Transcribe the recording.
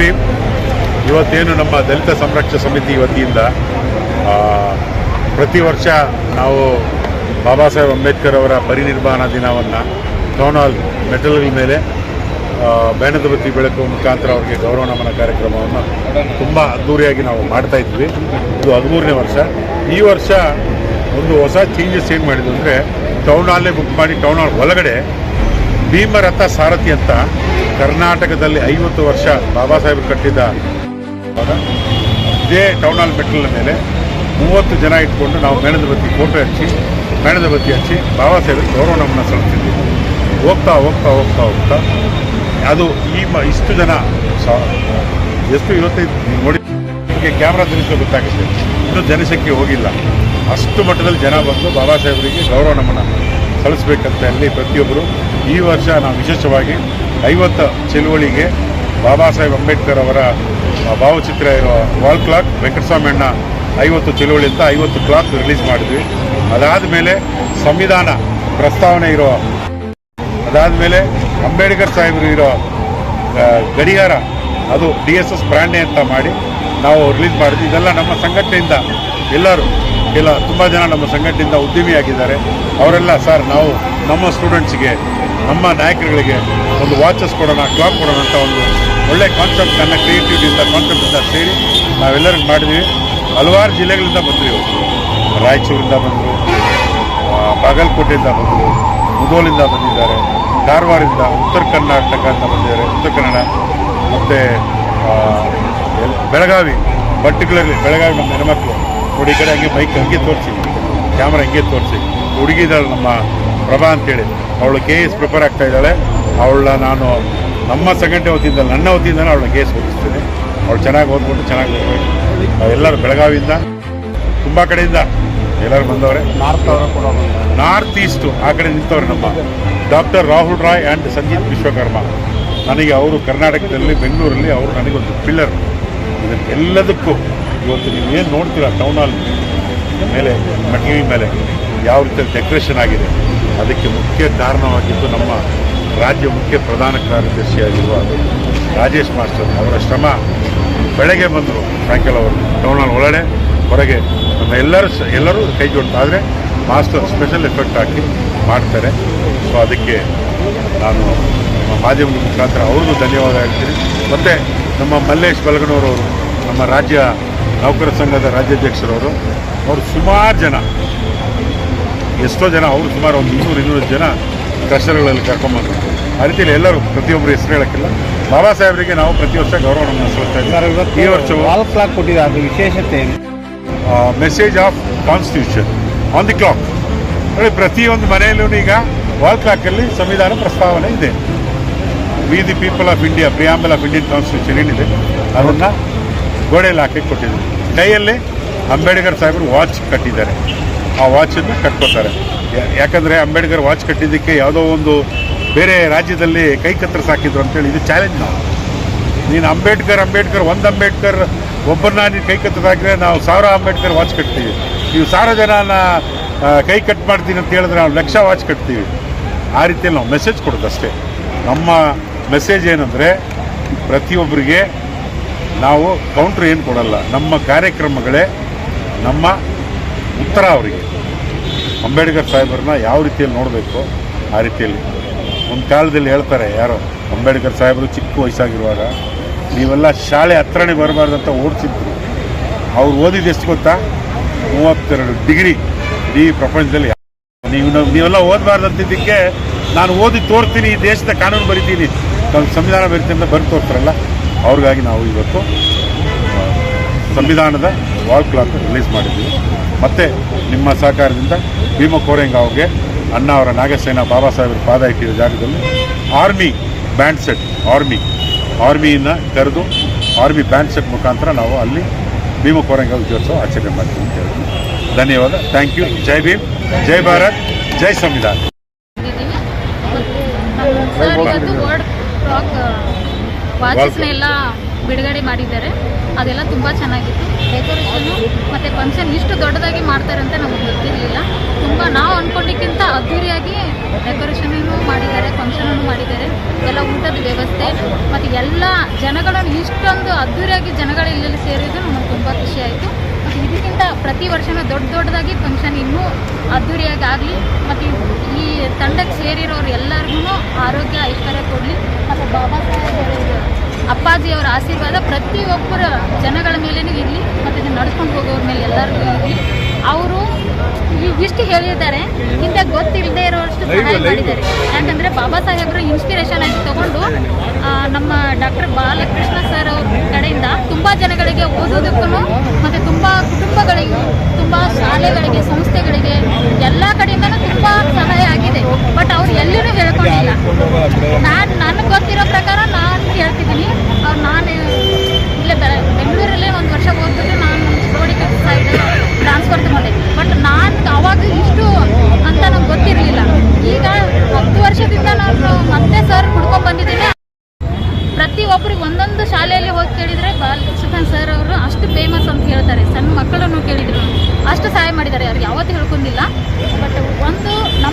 ಭೀಮ್ ಇವತ್ತೇನು ನಮ್ಮ ದಲಿತ ಸಂರಕ್ಷ ಸಮಿತಿ ವತಿಯಿಂದ ಪ್ರತಿ ವರ್ಷ ನಾವು ಬಾಬಾ ಸಾಹೇಬ್ ಅಂಬೇಡ್ಕರ್ ಅವರ ಪರಿನಿರ್ವಾಣ ದಿನವನ್ನು ಟೌನ್ ಹಾಲ್ ಮೆಟಲ್ಗಳ ಮೇಲೆ ಬೇಣದ ಬತ್ತಿ ಬೆಳಕು ಮುಖಾಂತರ ಅವರಿಗೆ ಗೌರವ ನಮನ ಕಾರ್ಯಕ್ರಮವನ್ನು ತುಂಬ ಅದ್ಧೂರಿಯಾಗಿ ನಾವು ಮಾಡ್ತಾ ಇದ್ವಿ. ಇದು ಹದಿಮೂರನೇ ವರ್ಷ. ಈ ವರ್ಷ ಒಂದು ಹೊಸ ಚೇಂಜಸ್ ಏನು ಮಾಡಿದ್ವಿ ಅಂದರೆ, ಟೌನ್ ಹಾಲೇ ಬುಕ್ ಮಾಡಿ, ಟೌನ್ ಹಾಲ್ ಒಳಗಡೆ ಭೀಮರಥ ಸಾರಥಿ ಅಂತ ಕರ್ನಾಟಕದಲ್ಲಿ ಐವತ್ತು ವರ್ಷ ಬಾಬಾ ಸಾಹೇಬರು ಕಟ್ಟಿದ್ದ ಇದೇ ಟೌನ್ ಹಾಲ್ ಮೆಟ್ಲಿನ ಮೇಲೆ ಮೂವತ್ತು ಜನ ಇಟ್ಕೊಂಡು ನಾವು ಮೇಣದ ಬತ್ತಿ ಫೋಟೋ ಹಚ್ಚಿ, ಮೇಣದ ಬತ್ತಿ ಹಚ್ಚಿ ಬಾಬಾ ಸಾಹೇಬ್ ಗೌರವ ನಮ್ಮನ್ನ ಸಲ್ಲಿಸಿದ್ವಿ. ಹೋಗ್ತಾ ಹೋಗ್ತಾ ಹೋಗ್ತಾ ಹೋಗ್ತಾ ಅದು ಈ ಮ, ಇಷ್ಟು ಜನ ಎಷ್ಟು ಇವತ್ತೈದು ನೋಡಿ, ನಿಮಗೆ ಕ್ಯಾಮ್ರಾ ತಿರುಗಿಸೋ ಗೊತ್ತಾಗುತ್ತೆ. ಇನ್ನೂ ಜನಸಂಖ್ಯೆ ಹೋಗಿಲ್ಲ. ಅಷ್ಟು ಮಟ್ಟದಲ್ಲಿ ಜನ ಬಂದು ಬಾಬಾ ಸಾಹೇಬರಿಗೆ ಗೌರವ ನಮ್ಮನ್ನು ಸಲ್ಲಿಸ್ಬೇಕಂತ ಹೇಳಿ ಪ್ರತಿಯೊಬ್ಬರು ಈ ವರ್ಷ ನಾವು ವಿಶೇಷವಾಗಿ ಐವತ್ತು ಚಳುವಳಿಗೆ ಬಾಬಾ ಸಾಹೇಬ್ ಅಂಬೇಡ್ಕರ್ ಅವರ ಭಾವಚಿತ್ರ ಇರೋ ವಾಲ್ ಕ್ಲಾಕ್ ವೆಂಕಟಸ್ವಾಮಿ ಅಣ್ಣ ಐವತ್ತು ಚಳುವಳಿ ಅಂತ ಐವತ್ತು ಕ್ಲಾಕ್ ರಿಲೀಸ್ ಮಾಡಿದ್ವಿ. ಅದಾದ ಮೇಲೆ ಸಂವಿಧಾನ ಪ್ರಸ್ತಾವನೆ ಇರೋ ಅದಾದ ಮೇಲೆ ಅಂಬೇಡ್ಕರ್ ಸಾಹೇಬರು ಇರೋ ಗಡಿಯಾರ, ಅದು ಡಿ ಎಸ್ ಎಸ್ ಬ್ರ್ಯಾಂಡೆ ಅಂತ ಮಾಡಿ ನಾವು ರಿಲೀಸ್ ಮಾಡಿದ್ವಿ. ಇದೆಲ್ಲ ನಮ್ಮ ಸಂಘಟನೆಯಿಂದ ಎಲ್ಲರೂ ಇಲ್ಲ ತುಂಬ ಜನ ನಮ್ಮ ಸಂಘಟನೆಯಿಂದ ಉದ್ಯಮಿಯಾಗಿದ್ದಾರೆ. ಅವರೆಲ್ಲ, ಸರ್, ನಾವು ನಮ್ಮ ಸ್ಟೂಡೆಂಟ್ಸ್ಗೆ ನಮ್ಮ ನಾಯಕರುಗಳಿಗೆ ಒಂದು ವಾಚಸ್ ಕೊಡೋಣ ಕ್ಲಾಕ್ ಕೊಡೋಣ ಅಂತ ಒಂದು ಒಳ್ಳೆ ಕಾನ್ಸೆಪ್ಟ್ ನನ್ನ ಕ್ರಿಯೇಟಿವಿಟಿಯಿಂದ ಕಾನ್ಸೆಪ್ಟಿಂದ ಸೇರಿ ನಾವೆಲ್ಲರೂ ಮಾಡಿದ್ವಿ. ಹಲವಾರು ಜಿಲ್ಲೆಗಳಿಂದ ಬಂದರು ರಾಯಚೂರಿಂದ ಬಂದರು ಬಾಗಲಕೋಟೆಯಿಂದ ಬಂದರು, ಮುದೋಲಿಂದ ಬಂದಿದ್ದಾರೆ ಕಾರವಾರದಿಂದ ಉತ್ತರ ಕರ್ನಾಟಕ ಅಂತ ಬಂದಿದ್ದಾರೆ, ಉತ್ತರ ಕನ್ನಡ, ಮತ್ತು ಬೆಳಗಾವಿ ಪರ್ಟಿಕ್ಯುಲರ್ಲಿ ಬೆಳಗಾವಿ ನಮ್ಮ ಹೆಣ್ಮಕ್ಳು. ನೋಡಿ ಕಡೆ ಹಂಗೆ ಬೈಕ್ ಹಂಗೆ ತೋರಿಸಿ ಕ್ಯಾಮ್ರಾ ಹಂಗೆ ತೋರಿಸಿ. ಹುಡುಗಿ ನಮ್ಮ ಪ್ರಭಾ ಅಂತೇಳಿ. ಅವಳು ಕೆ ಎಸ್ ಪ್ರಿಪೇರ್ ಆಗ್ತಾ ಇದ್ದಾಳೆ. ಅವಳನ್ನ ನಾನು ನಮ್ಮ ಸಂಘಟನೆ ವತಿಯಿಂದ ನನ್ನ ವತಿಯಿಂದ ಅವಳ ಕೇಸ್ ಓದಿಸ್ತೇನೆ ಅವಳು ಚೆನ್ನಾಗಿ ಓದ್ಬಿಟ್ಟು ಚೆನ್ನಾಗಿ ಓದ್ಬೇಕು ಎಲ್ಲರೂ ಬೆಳಗಾವಿಯಿಂದ ತುಂಬ ಕಡೆಯಿಂದ ಎಲ್ಲರೂ ಬಂದವರೇ. ನಾರ್ತ್ ಅವರು ಕೂಡ ನಾರ್ತ್ ಈಸ್ಟು ಆ ಕಡೆ ನಿಂತವ್ರೆ ನಮ್ಮ ಡಾಕ್ಟರ್ ರಾಹುಲ್ ರಾಯ್ ಆ್ಯಂಡ್ ಸಂಜೀತ್ ವಿಶ್ವಕರ್ಮ. ನನಗೆ ಅವರು ಕರ್ನಾಟಕದಲ್ಲಿ ಬೆಂಗಳೂರಲ್ಲಿ ಅವರು ನನಗೊಂದು ಪಿಲ್ಲರ್. ಇದಕ್ಕೆಲ್ಲದಕ್ಕೂ ಇವತ್ತು ನೀವು ಏನು ನೋಡ್ತೀರಾ ಟೌನ್ ಹಾಲ್ ಮೇಲೆ ಮೆಟಲ್ ಮೇಲೆ ಯಾವ ರೀತಿ ಡೆಕೋರೇಷನ್ ಆಗಿದೆ ಅದಕ್ಕೆ ಮುಖ್ಯ ಕಾರಣವಾಗಿದ್ದು ನಮ್ಮ ರಾಜ್ಯ ಮುಖ್ಯ ಪ್ರಧಾನ ಕಾರ್ಯದರ್ಶಿಯಾಗಿರುವ ರಾಜೇಶ್ ಮಾಸ್ಟರ್ ಅವರ ಶ್ರಮ ಬೆಳಗ್ಗೆ ಬಂದರು. ಸಾಯಂಕಾಲ ಅವರು ಟೌನ್ ಒಳಗೆ ಒಳಗಡೆ, ಹೊರಗೆ ನಮ್ಮ ಎಲ್ಲರೂ ಎಲ್ಲರೂ ಕೈ ಆದರೆ ಮಾಸ್ಟರ್ ಸ್ಪೆಷಲ್ ಎಫೆಕ್ಟ್ ಹಾಕಿ ಮಾಡ್ತಾರೆ. ಸೊ ಅದಕ್ಕೆ ನಾನು ನಮ್ಮ ಮಾಧ್ಯಮದ ಮುಖಾಂತರ ಅವ್ರಿಗೂ ಧನ್ಯವಾದ ಹೇಳ್ತೀನಿ. ಮತ್ತು ನಮ್ಮ ಮಲ್ಲೇಶ್ ಬಲಗನೂರವರು ನಮ್ಮ ರಾಜ್ಯ ನೌಕರ ಸಂಘದ ರಾಜ್ಯಾಧ್ಯಕ್ಷರವರು, ಅವರು ಸುಮಾರು ಜನ, ಎಷ್ಟೋ ಜನ, ಅವರು ಸುಮಾರು ಒಂದು ಇನ್ನೂರು ಇನ್ನೂರು ಜನ ಕ್ರಷರ್ಗಳಲ್ಲಿ ಕರ್ಕೊಂಬಂದರು. ಆ ರೀತಿಯಲ್ಲಿ ಎಲ್ಲರೂ ಪ್ರತಿಯೊಬ್ಬರು ಹೆಸರು ಹೇಳೋಕ್ಕಿಲ್ಲ. ಬಾಬಾ ಸಾಹೇಬರಿಗೆ ನಾವು ಪ್ರತಿ ವರ್ಷ ಗೌರವವನ್ನು ಸಲ್ಲಿಸ್ತಾ ಇದ್ದೀವಿ. ಈ ವರ್ಷ ವಾಲ್ ಕ್ಲಾಕ್ ಕೊಟ್ಟಿದೆ ಅದು ವಿಶೇಷತೆ ಏನು? Message of constitution on the clock ನೋಡಿ ಪ್ರತಿಯೊಂದು ಮನೆಯಲ್ಲೂ ಈಗ ವಾಲ್ ಕ್ಲಾಕಲ್ಲಿ ಸಂವಿಧಾನ ಪ್ರಸ್ತಾವನೆ ಇದೆ. We the people of India preamble of Indian constitution ಏನಿದೆ ಅದನ್ನು ಗೋಡೆಯಲ್ಲಿ ಹಾಕಿ ಕೊಟ್ಟಿದ್ದೀವಿ ಕೈಯಲ್ಲಿ ಅಂಬೇಡ್ಕರ್ ಸಾಹೇಬರು ವಾಚ್ ಕಟ್ಟಿದ್ದಾರೆ. ಆ ವಾಚನ್ನು ಕಟ್ಕೋತಾರೆ. ಯಾಕಂದರೆ ಅಂಬೇಡ್ಕರ್ ವಾಚ್ ಕಟ್ಟಿದ್ದಕ್ಕೆ ಯಾವುದೋ ಒಂದು ಬೇರೆ ರಾಜ್ಯದಲ್ಲಿ ಕೈ ಕತ್ರ ಸಾಕಿದ್ರು ಅಂತೇಳಿ ಇದು ಚಾಲೆಂಜ್ ನಾವು. ನೀನು ಅಂಬೇಡ್ಕರ್ ಅಂಬೇಡ್ಕರ್, ಒಂದು ಅಂಬೇಡ್ಕರ್ ಒಬ್ಬರನ್ನ ನೀನು ಕೈ ಕತ್ತದಾಗಿದ್ರೆ ನಾವು ಸಾವಿರ ಅಂಬೇಡ್ಕರ್ ವಾಚ್ ಕಟ್ತೀವಿ. ನೀವು ಸಾವಿರ ಜನನ ಕೈ ಕಟ್ ಮಾಡ್ತೀನಿ ಅಂತ ಹೇಳಿದ್ರೆ ನಾವು ಲಕ್ಷ ವಾಚ್ ಕಟ್ತೀವಿ. ಆ ರೀತಿಯಲ್ಲಿ ನಾವು ಮೆಸೇಜ್ ಕೊಡೋದು ಅಷ್ಟೇ ನಮ್ಮ ಮೆಸೇಜ್ ಏನಂದರೆ ಪ್ರತಿಯೊಬ್ಬರಿಗೆ ನಾವು ಕೌಂಟ್ರ್ ಏನು ಕೊಡಲ್ಲ. ನಮ್ಮ ಕಾರ್ಯಕ್ರಮಗಳೇ ನಮ್ಮ ಉತ್ತರ ಅವರಿಗೆ. ಅಂಬೇಡ್ಕರ್ ಸಾಹೇಬರನ್ನ ಯಾವ ರೀತಿಯಲ್ಲಿ ನೋಡಬೇಕು, ಆ ರೀತಿಯಲ್ಲಿ. ಒಂದು ಕಾಲದಲ್ಲಿ ಹೇಳ್ತಾರೆ, ಯಾರೋ, ಅಂಬೇಡ್ಕರ್ ಸಾಹೇಬರು ಚಿಕ್ಕ ವಯಸ್ಸಾಗಿರುವಾಗ ನೀವೆಲ್ಲ ಶಾಲೆ ಹತ್ರನೇ ಬರಬಾರ್ದಂತ ಓಡಿಸಿದ್ರು ಅವ್ರು ಓದಿದ್ದು ಎಷ್ಟು ಗೊತ್ತಾ? ಮೂವತ್ತೆರಡು ಡಿಗ್ರಿ. ಇಡೀ ಪ್ರಪಂಚದಲ್ಲಿ ನೀವು ನೀವೆಲ್ಲ ಓದಬಾರ್ದು ಅಂತಿದ್ದಕ್ಕೆ ನಾನು ಓದಿ ತೋರ್ತೀನಿ, ಈ ದೇಶದ ಕಾನೂನು ಬರಿತೀನಿ. ನಮ್ಮ ಸಂವಿಧಾನ ಬರಿತೀನಿ ಅಂತ ಬರೆದು ತೋರ್ತಾರಲ್ಲ, ಅವ್ರಿಗಾಗಿ ನಾವು ಇವತ್ತು ಸಂವಿಧಾನದ ವಾಲ್ ಕ್ಲಾಕ್ ರಿಲೀಸ್ ಮಾಡಿದ್ದೀವಿ ಮತ್ತು ನಿಮ್ಮ ಸಹಕಾರದಿಂದ ಭೀಮ ಕೋರೆಂಗಾವ್ಗೆ ಅಣ್ಣ ಅವರ ನಾಗಸೇನ ಬಾಬಾ ಸಾಹೇಬರ ಪಾದ ಇಟ್ಟಿರೋ ಜಾಗದಲ್ಲಿ ಆರ್ಮಿ ಬ್ಯಾಂಡ್ ಸೆಟ್ ಆರ್ಮಿ ಆರ್ಮಿಯನ್ನು ಕರೆದು ಆರ್ಮಿ ಬ್ಯಾಂಡ್ ಸೆಟ್ ಮುಖಾಂತರ ನಾವು ಅಲ್ಲಿ ಭೀಮ ಕೋರೆಂಗಾವ್ ವಿಜಯೋತ್ಸವ ಆಚರಣೆ ಮಾಡ್ತೀವಿ ಅಂತ ಹೇಳ್ತೀವಿ. ಧನ್ಯವಾದ. ಥ್ಯಾಂಕ್ ಯು ಜೈ ಭೀಮ್ ಜೈ ಭಾರತ್ ಜೈ ಸಂವಿಧಾನ ಬಿಡುಗಡೆ ಮಾಡಿದ್ದಾರೆ. ಅದೆಲ್ಲ ತುಂಬ ಚೆನ್ನಾಗಿತ್ತು. ಡೆಕೋರೇಷನು ಮತ್ತು ಫಂಕ್ಷನ್ ಇಷ್ಟು ದೊಡ್ಡದಾಗಿ ಮಾಡ್ತಾರೆ ಅಂತ ನಮಗೆ ಗೊತ್ತಿರಲಿಲ್ಲ. ತುಂಬ ನಾವು ಅಂದ್ಕೊಂಡಿಕ್ಕಿಂತ ಅದ್ದೂರಿಯಾಗಿ ಡೆಕೋರೇಷನನ್ನು ಮಾಡಿದ್ದಾರೆ ಫಂಕ್ಷನನ್ನು ಮಾಡಿದ್ದಾರೆ. ಎಲ್ಲ ಊಟದ ವ್ಯವಸ್ಥೆ ಮತ್ತು ಎಲ್ಲ ಜನಗಳನ್ನು ಇಷ್ಟೊಂದು ಅದ್ದೂರಿಯಾಗಿ ಜನಗಳು ಇಲ್ಲಿ ಸೇರಿದ್ದು ನಮಗೆ ತುಂಬ ಖುಷಿ ಆಯಿತು. ಮತ್ತು ಇದಕ್ಕಿಂತ ಪ್ರತಿ ವರ್ಷವೂ ದೊಡ್ಡ ದೊಡ್ಡದಾಗಿ ಫಂಕ್ಷನ್ ಇನ್ನೂ ಅದ್ದೂರಿಯಾಗಿ ಆಗಲಿ, ಮತ್ತು ಈ ತಂಡಕ್ಕೆ ಸೇರಿರೋರು ಎಲ್ಲರಿಗೂ ಆರೋಗ್ಯ ಐಶ್ವರ್ಯ ಕೊಡಲಿ. ಮತ್ತು ಬಾಬಾ ಸಾಹೇಬ್ ಅಪ್ಪಾಜಿಯವರ ಆಶೀರ್ವಾದ ಪ್ರತಿಯೊಬ್ಬರ ಜನಗಳ ಮೇಲೇನೂ ಇರಲಿ ಮತ್ತು ಇದನ್ನು ನಡ್ಕೊಂಡು ಹೋಗೋರ ಮೇಲೆ ಎಲ್ಲರಿಗೂ ಇರಲಿ. ಅವರು ಇಷ್ಟು ಹೇಳಿದ್ದಾರೆ ಹಿಂದೆ ಗೊತ್ತಿಲ್ಲದೆ ಇರೋಷ್ಟು ಸಹಾಯ ಮಾಡಿದ್ದಾರೆ. ಯಾಕಂದರೆ ಬಾಬಾ ಸಾಹೇಬರು ಇನ್ಸ್ಪಿರೇಷನ್ ಆಗಿ ತಗೊಂಡು ನಮ್ಮ ಡಾಕ್ಟರ್ ಬಾಲಕೃಷ್ಣ ಸರ್ ಅವ್ರ ಕಡೆಯಿಂದ ತುಂಬ ಜನಗಳಿಗೆ ಓದೋದಕ್ಕೂ ಮತ್ತು ತುಂಬ ಕುಟುಂಬಗಳಿಗೂ ತುಂಬ ಶಾಲೆಗಳಿಗೆ ಸಂಸ್ಥೆಗಳಿಗೆ ಎಲ್ಲ ಕಡೆಯಿಂದನೂ ತುಂಬ ಸಹಾಯ ಆಗಿದೆ ಬಟ್ ಅವ್ರು ಎಲ್ಲಿನೂ ಹೇಳ್ಕೊಂಡಿಲ್ಲ ನಾನು ನನಗೆ ಗೊತ್ತಿರೋ ಪ್ರಕಾರ ನಾನು ಹೇಳ್ತಿದ್ದೀನಿ ಅವ್ರು ನಾನು ಇಲ್ಲೇ ಬೆ ಬೆಂಗಳೂರಲ್ಲೇ ಒಂದು ವರ್ಷ ಓದ್ಬಿಟ್ಟು ನಾನು ರೋಡಿ ಸೈಡ್ ಟ್ರಾನ್ಸ್ಫರ್ ತಗೊಂಡೆ ಬಟ್ ನಾನು ಅವಾಗ ಇಷ್ಟು ಅಂತ ನಂಗೆ ಗೊತ್ತಿರಲಿಲ್ಲ ಈಗ ಹತ್ತು ವರ್ಷದಿಂದ ನಾನು ಮತ್ತೆ ಸರ್ ಹುಡ್ಕೊಂಡ್ ಬಂದಿದ್ದೀನಿ. ಪ್ರತಿ ಪ್ರತಿಯೊಬ್ಬರಿಗೆ ಒಂದೊಂದು ಶಾಲೆಯಲ್ಲಿ ಹೋಗಿ ಕೇಳಿದರೆ ಬಾಲಕೃಷ್ಣನ್ ಸರ್ ಅವರು ಅಷ್ಟು ಫೇಮಸ್ ಅಂತ ಹೇಳ್ತಾರೆ. ಸಣ್ಣ ಮಕ್ಕಳನ್ನು ಕೇಳಿದ್ರು. ಅಷ್ಟು ಸಹಾಯ ಮಾಡಿದ್ದಾರೆ. ಅವ್ರಿಗೆ ಯಾವತ್ತು ಹೇಳ್ಕೊಂಡಿಲ್ಲ. ಬಟ್ ಒಂದು ನಮ್ಮ